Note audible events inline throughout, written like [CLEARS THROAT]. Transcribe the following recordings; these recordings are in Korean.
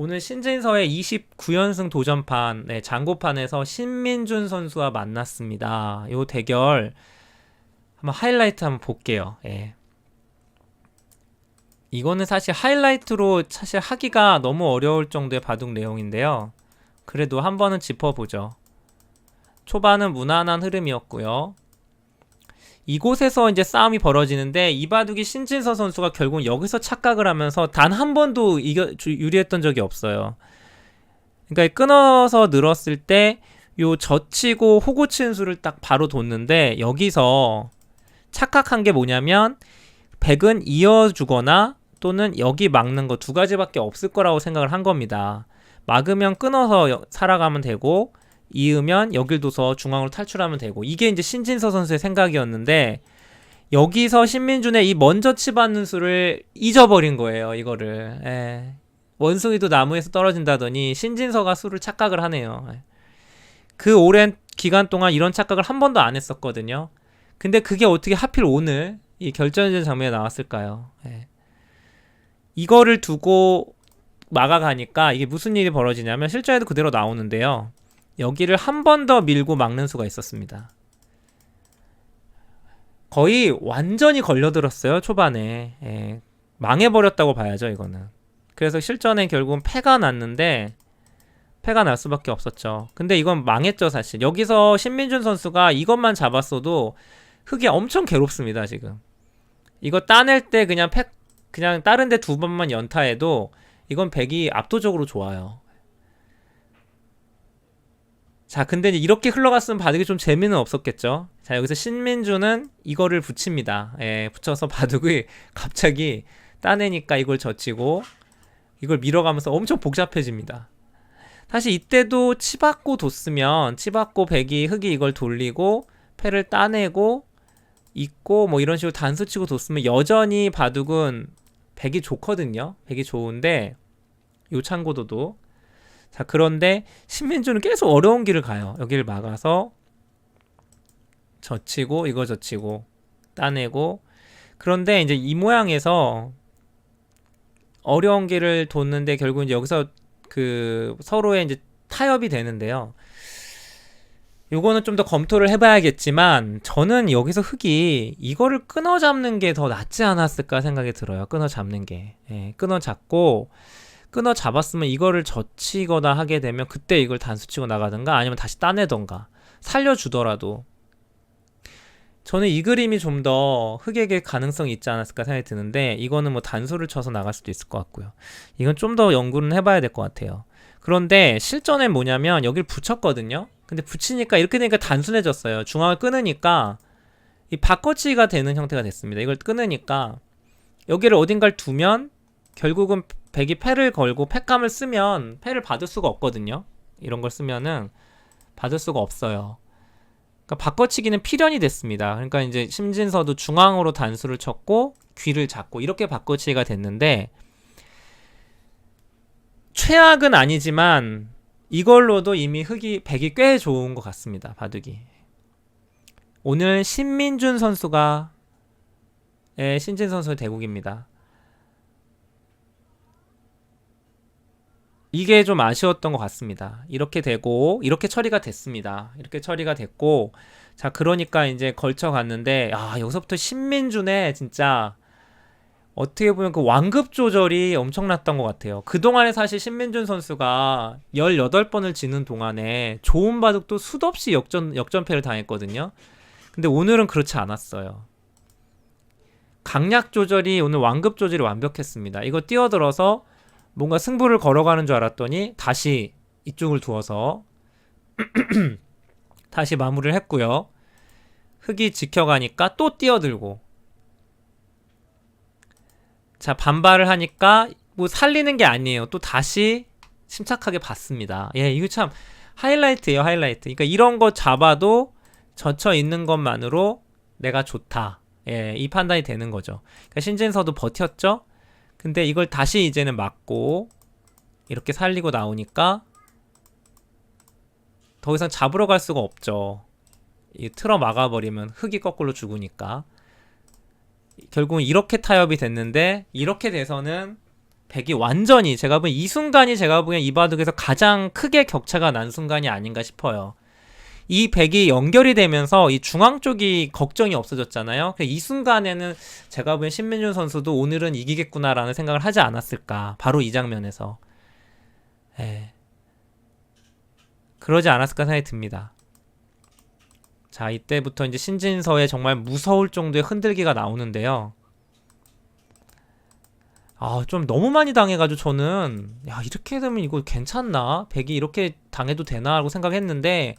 오늘 신진서의 29연승 도전판, 네, 장고판에서 신민준 선수와 만났습니다. 요 대결 한번 하이라이트 한번 볼게요. 예. 이거는 사실 하이라이트로 사실 하기가 너무 어려울 정도의 바둑 내용인데요. 그래도 한 번은 짚어보죠. 초반은 무난한 흐름이었고요. 이곳에서 이제 싸움이 벌어지는데 이바둑이 신진서 선수가 결국 여기서 착각을 하면서 단 한 번도 이겨 주- 유리했던 적이 없어요. 그러니까 끊어서 늘었을 때 요 젖히고 호구 치는 수를 딱 바로 뒀는데 여기서 착각한 게 뭐냐면 백은 이어주거나 또는 여기 막는 거 두 가지밖에 없을 거라고 생각을 한 겁니다. 막으면 끊어서 여- 살아가면 되고 이으면 여길 둬서 중앙으로 탈출하면 되고 이게 이제 신진서 선수의 생각이었는데 여기서 신민준의 이 먼저 치받는 수를 잊어버린 거예요 이거를 예. 원숭이도 나무에서 떨어진다더니 신진서가 수를 착각을 하네요 예. 그 오랜 기간 동안 이런 착각을 한 번도 안 했었거든요 근데 그게 어떻게 하필 오늘 이 결정전 장면에 나왔을까요 예. 이거를 두고 막아가니까 이게 무슨 일이 벌어지냐면 실전에도 그대로 나오는데요 여기를 한 번 더 밀고 막는 수가 있었습니다. 거의 완전히 걸려들었어요 초반에 예, 망해버렸다고 봐야죠 이거는. 그래서 실전에 결국은 패가 났는데 패가 날 수밖에 없었죠. 근데 이건 망했죠 사실. 여기서 신민준 선수가 이것만 잡았어도 흙이 엄청 괴롭습니다 지금. 이거 따낼 때 그냥 패 그냥 다른 데 두 번만 연타해도 이건 백이 압도적으로 좋아요. 자, 근데 이렇게 흘러갔으면 바둑이 좀 재미는 없었겠죠. 자, 여기서 신민주는 이거를 붙입니다. 예, 붙여서 [LAUGHS] 바둑이 갑자기 따내니까 이걸 젖히고 이걸 밀어가면서 엄청 복잡해집니다. 사실 이때도 치받고 뒀으면 치받고 백이 흙이 이걸 돌리고 패를 따내고 있고 뭐 이런 식으로 단수 치고 뒀으면 여전히 바둑은 백이 좋거든요. 백이 좋은데 요 참고도도 자 그런데 신민주는 계속 어려운 길을 가요. 여기를 막아서 젖히고 이거 젖히고 따내고 그런데 이제 이 모양에서 어려운 길을 뒀는데 결국 이제 여기서 그 서로의 이제 타협이 되는데요. 요거는 좀 더 검토를 해봐야겠지만 저는 여기서 흙이 이거를 끊어 잡는 게 더 낫지 않았을까 생각이 들어요. 끊어 잡는 게 예, 끊어 잡고 끊어 잡았으면 이거를 젖히거나 하게 되면 그때 이걸 단수치고 나가든가 아니면 다시 따내던가 살려주더라도 저는 이 그림이 좀 더 흑에게 가능성이 있지 않았을까 생각이 드는데 이거는 뭐 단수를 쳐서 나갈 수도 있을 것 같고요. 이건 좀 더 연구는 해봐야 될 것 같아요. 그런데 실전엔 뭐냐면 여길 붙였거든요. 근데 붙이니까 이렇게 되니까 단순해졌어요. 중앙을 끊으니까 이 바꿔치기가 되는 형태가 됐습니다. 이걸 끊으니까 여기를 어딘가를 두면 결국은 백이 패를 걸고 패감을 쓰면 패를 받을 수가 없거든요. 이런 걸 쓰면은 받을 수가 없어요. 그러니까 바꿔치기는 필연이 됐습니다. 그러니까 이제 심진서도 중앙으로 단수를 쳤고 귀를 잡고 이렇게 바꿔치기가 됐는데 최악은 아니지만 이걸로도 이미 흑이 백이 꽤 좋은 것 같습니다. 바둑이. 오늘 신민준 선수가 예, 신진 선수의 대국입니다. 이게 좀 아쉬웠던 것 같습니다. 이렇게 되고 이렇게 처리가 됐습니다. 이렇게 처리가 됐고 자 그러니까 이제 걸쳐 갔는데 아 여기서부터 신민준의 진짜 어떻게 보면 그 완급 조절이 엄청났던 것 같아요. 그동안에 사실 신민준 선수가 18번을 지는 동안에 좋은 바둑도 수도 없이 역전, 역전패를 당했거든요. 근데 오늘은 그렇지 않았어요. 강약 조절이 오늘 완급 조절이 완벽했습니다. 이거 뛰어들어서 뭔가 승부를 걸어가는 줄 알았더니 다시 이쪽을 두어서 [CLEARS THROAT] 다시 마무리를 했고요. 흑이 지켜가니까 또 뛰어들고 자 반발을 하니까 뭐 살리는 게 아니에요. 또 다시 침착하게 봤습니다. 예, 이거 참 하이라이트예요, 하이라이트. 그러니까 이런 거 잡아도 젖혀 있는 것만으로 내가 좋다. 예, 이 판단이 되는 거죠. 그러니까 신진서도 버텼죠. 근데 이걸 다시 이제는 막고 이렇게 살리고 나오니까 더 이상 잡으러 갈 수가 없죠. 이 틀어 막아버리면 흙이 거꾸로 죽으니까. 결국은 이렇게 타협이 됐는데 이렇게 돼서는 백이 완전히 제가 보기엔 이 순간이 제가 보기엔 이 바둑에서 가장 크게 격차가 난 순간이 아닌가 싶어요. 이 백이 연결이 되면서 이 중앙 쪽이 걱정이 없어졌잖아요. 그이 순간에는 제가 보기엔 신민준 선수도 오늘은 이기겠구나라는 생각을 하지 않았을까. 바로 이 장면에서. 예. 그러지 않았을까 생각이 듭니다. 자, 이때부터 이제 신진서의 정말 무서울 정도의 흔들기가 나오는데요. 아, 좀 너무 많이 당해가지고 저는, 야, 이렇게 되면 이거 괜찮나? 백이 이렇게 당해도 되나? 하고 생각했는데,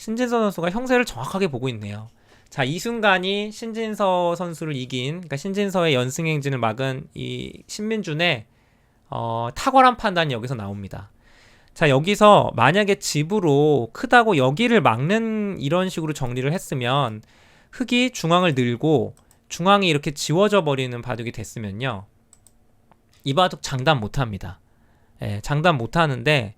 신진서 선수가 형세를 정확하게 보고 있네요. 자, 이 순간이 신진서 선수를 이긴, 그러니까 신진서의 연승 행진을 막은 이 신민준의 어, 탁월한 판단이 여기서 나옵니다. 자, 여기서 만약에 집으로 크다고 여기를 막는 이런 식으로 정리를 했으면 흙이 중앙을 늘고 중앙이 이렇게 지워져 버리는 바둑이 됐으면요. 이 바둑 장담 못 합니다. 예, 장담 못 하는데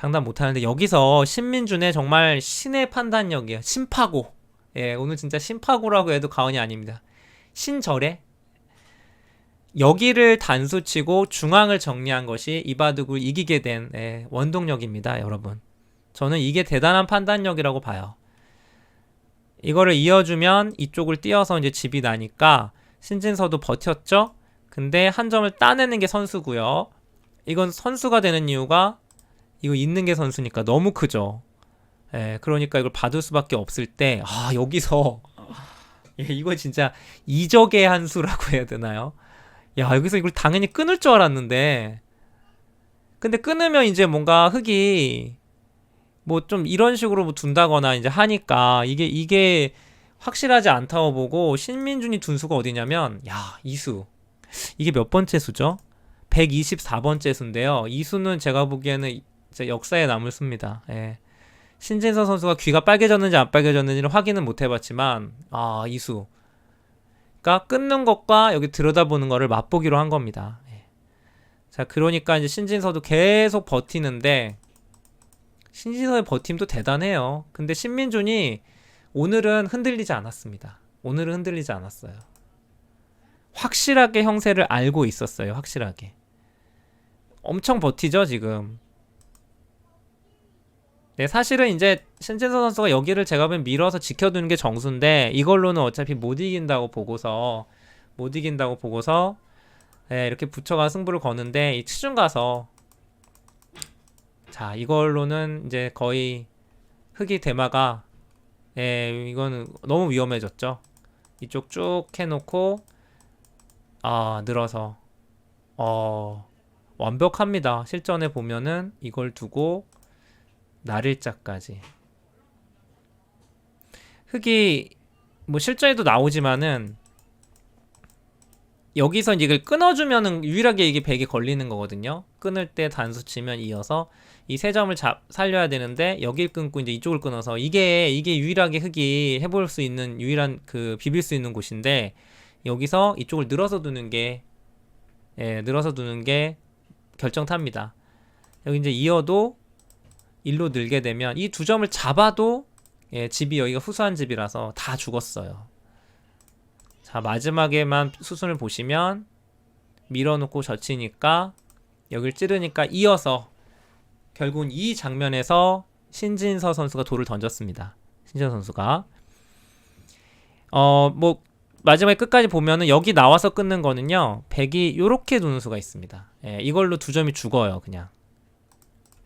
장담 못 하는데 여기서 신민준의 정말 신의 판단력이에요. 신파고. 예, 오늘 진짜 신파고라고 해도 과언이 아닙니다. 신절에 여기를 단수치고 중앙을 정리한 것이 이 바둑을 이기게 된 예, 원동력입니다, 여러분. 저는 이게 대단한 판단력이라고 봐요. 이거를 이어주면 이쪽을 띄어서 이제 집이 나니까 신진서도 버텼죠? 근데 한 점을 따내는 게 선수고요. 이건 선수가 되는 이유가 이거 있는 게 선수니까 너무 크죠. 예, 그러니까 이걸 받을 수밖에 없을 때, 아, 여기서, 예, 이거 진짜 이적의 한 수라고 해야 되나요? 야, 여기서 이걸 당연히 끊을 줄 알았는데, 근데 끊으면 이제 뭔가 흙이 뭐 좀 이런 식으로 뭐 둔다거나 이제 하니까 이게, 이게 확실하지 않다고 보고 신민준이 둔 수가 어디냐면, 야, 이수. 이게 몇 번째 수죠? 124번째 수인데요. 이 수는 제가 보기에는 진짜 역사에 남을 수입니다. 예. 신진서 선수가 귀가 빨개졌는지 안 빨개졌는지는 확인은 못 해봤지만 아 이수 그러니까 끊는 것과 여기 들여다보는 거를 맛보기로 한 겁니다. 예. 자 그러니까 이제 신진서도 계속 버티는데 신진서의 버팀도 대단해요. 근데 신민준이 오늘은 흔들리지 않았습니다. 오늘은 흔들리지 않았어요. 확실하게 형세를 알고 있었어요. 확실하게. 엄청 버티죠 지금. 네, 사실은 이제 신진서 선수가 여기를 제가 보면 밀어서 지켜두는 게 정수인데 이걸로는 어차피 못 이긴다고 보고서 못 이긴다고 보고서 네, 이렇게 붙여가 승부를 거는데 이 치중 가서 자 이걸로는 이제 거의 흑이 대마가 예, 이거는 너무 위험해졌죠. 이쪽 쭉 해놓고 아 늘어서 어 완벽합니다. 실전에 보면은 이걸 두고 날일자까지 흑이 뭐 실전에도 나오지만은 여기서 이걸 끊어주면은 유일하게 이게 100이 걸리는 거거든요. 끊을 때 단수 치면 이어서 이 세 점을 잡 살려야 되는데 여길 끊고 이제 이쪽을 끊어서 이게 이게 유일하게 흑이 해볼 수 있는 유일한 그 비빌 수 있는 곳인데 여기서 이쪽을 늘어서 두는 게 예, 늘어서 두는 게 결정탑니다. 여기 이제 이어도 일로 늘게 되면 이 두 점을 잡아도 예, 집이 여기가 후수한 집이라서 다 죽었어요. 자 마지막에만 수순을 보시면 밀어놓고 젖히니까 여길 찌르니까 이어서 결국은 이 장면에서 신진서 선수가 돌을 던졌습니다. 신진서 선수가 어 뭐 마지막에 끝까지 보면은 여기 나와서 끊는 거는요 백이 요렇게 두는 수가 있습니다. 예, 이걸로 두 점이 죽어요 그냥.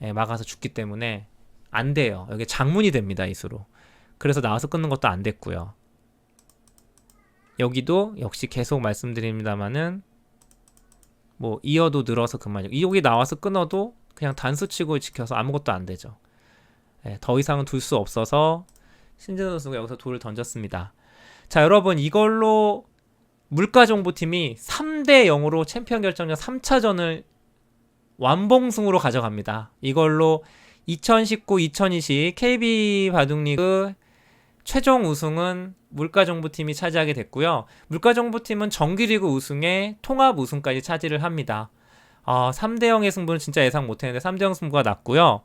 예, 막아서 죽기 때문에 안 돼요. 여기 장문이 됩니다. 이 수로. 그래서 나와서 끊는 것도 안 됐고요. 여기도 역시 계속 말씀드립니다만은 뭐 이어도 늘어서 그만이고 여기 나와서 끊어도 그냥 단수 치고 지켜서 아무것도 안 되죠. 예, 더 이상은 둘 수 없어서 신진 선수가 여기서 돌을 던졌습니다. 자, 여러분 이걸로 물가정보팀이 3대 0으로 챔피언 결정전 3차전을 완봉승으로 가져갑니다. 이걸로 2019-2020 KB 바둑리그 최종 우승은 물가정보팀이 차지하게 됐고요. 물가정보팀은 정규리그 우승에 통합 우승까지 차지를 합니다. 어, 3대 0의 승부는 진짜 예상 못했는데 3대 0 승부가 났고요.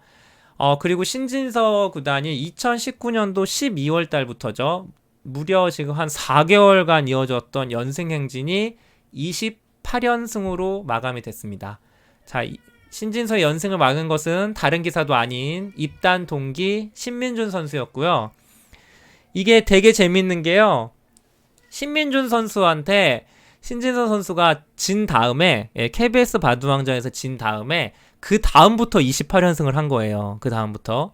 어, 그리고 신진서 구단이 2019년도 12월 달부터죠. 무려 지금 한 4개월간 이어졌던 연승 행진이 28 28연승으로 마감이 됐습니다. 자, 이- 신진서의 연승을 막은 것은 다른 기사도 아닌 입단 동기 신민준 선수였고요. 이게 되게 재밌는 게요. 신민준 선수한테 신진서 선수가 진 다음에 예, KBS 바두왕전에서 진 다음에 그 다음부터 28연승을 한 거예요. 그 다음부터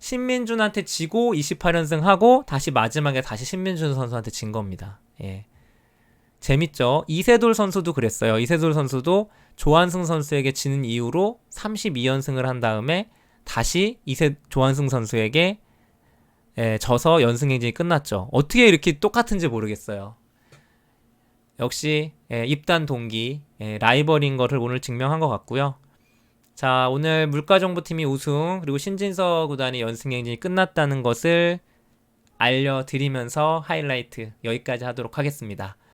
신민준한테 지고 28연승 하고 다시 마지막에 다시 신민준 선수한테 진 겁니다. 예. 재밌죠? 이세돌 선수도 그랬어요. 이세돌 선수도 조한승 선수에게 지는 이후로 32연승을 한 다음에 다시 이세 조한승 선수에게 예, 져서 연승 행진이 끝났죠. 어떻게 이렇게 똑같은지 모르겠어요. 역시 예, 입단 동기 예, 라이벌인 것을 오늘 증명한 것 같고요. 자 오늘 물가정보팀이 우승 그리고 신진서 구단의 연승 행진이 끝났다는 것을 알려드리면서 하이라이트 여기까지 하도록 하겠습니다.